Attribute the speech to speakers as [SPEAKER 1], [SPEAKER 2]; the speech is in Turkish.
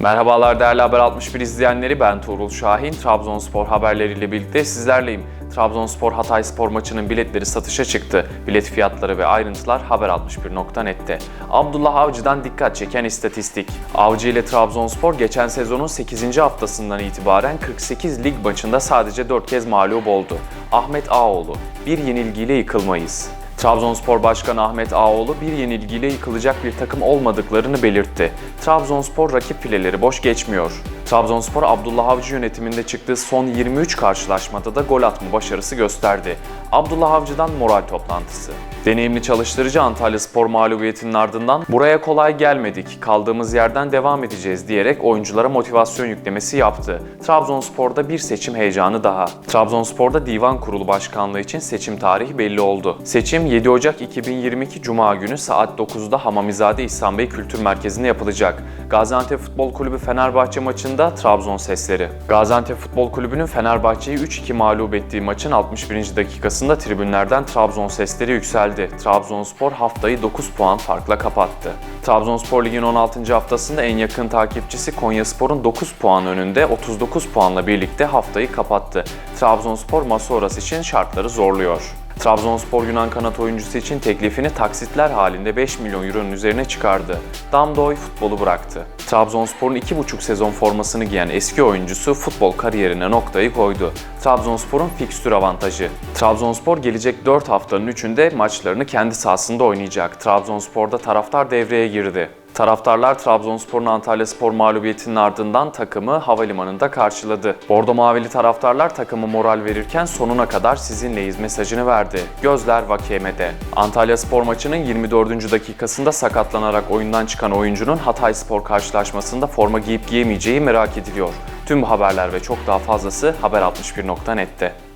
[SPEAKER 1] Merhabalar değerli Haber 61 izleyenleri ben Tuğrul Şahin. Trabzonspor haberleriyle birlikte sizlerleyim. Trabzonspor Hatay Spor maçının biletleri satışa çıktı. Bilet fiyatları ve ayrıntılar haber61.net'te. Abdullah Avcı'dan dikkat çeken istatistik. Avcı ile Trabzonspor geçen sezonun 8. haftasından itibaren 48 lig maçında sadece 4 kez mağlup oldu. Ahmet Ağoğlu, bir yenilgiyle yıkılmayız. Trabzonspor Başkanı Ahmet Ağoğlu bir yenilgiyle yıkılacak bir takım olmadıklarını belirtti. Trabzonspor rakip fileleri boş geçmiyor. Trabzonspor Abdullah Avcı yönetiminde çıktığı son 23 karşılaşmada da gol atma başarısı gösterdi. Abdullah Avcı'dan moral toplantısı. Deneyimli çalıştırıcı Antalya Spor mağlubiyetinin ardından buraya kolay gelmedik, kaldığımız yerden devam edeceğiz diyerek oyunculara motivasyon yüklemesi yaptı. Trabzonspor'da bir seçim heyecanı daha. Trabzonspor'da Divan Kurulu Başkanlığı için seçim tarihi belli oldu. Seçim 7 Ocak 2022 Cuma günü saat 9'da Hamamizade İhsan Bey Kültür Merkezi'nde yapılacak. Gaziantep Futbol Kulübü Fenerbahçe maçında Trabzon sesleri. Gaziantep Futbol Kulübü'nün Fenerbahçe'yi 3-2 mağlup ettiği maçın 61. dakikasında tribünlerden Trabzon sesleri yükseldi. Trabzonspor haftayı 9 puan farkla kapattı. Trabzonspor Lig'in 16. haftasında en yakın takipçisi Konyaspor'un 9 puan önünde 39 puanla birlikte haftayı kapattı. Trabzonspor masa orası için şartları zorluyor. Trabzonspor Yunan kanat oyuncusu için teklifini taksitler halinde 5 milyon euronun üzerine çıkardı. Damdoy futbolu bıraktı. Trabzonspor'un 2,5 sezon formasını giyen eski oyuncusu futbol kariyerine noktayı koydu. Trabzonspor'un fikstür avantajı. Trabzonspor gelecek 4 haftanın 3'ünde maçlarını kendi sahasında oynayacak. Trabzonspor'da taraftar devreye girdi. Taraftarlar Trabzonspor'un Antalya Spor mağlubiyetinin ardından takımı havalimanında karşıladı. Bordo Mavili taraftarlar takımı moral verirken sonuna kadar sizinleyiz mesajını verdi. Gözler Vakeme'de. Antalya Spor maçının 24. dakikasında sakatlanarak oyundan çıkan oyuncunun Hatay Spor karşılaşmasında forma giyip giyemeyeceği merak ediliyor. Tüm bu haberler ve çok daha fazlası Haber61.net'te.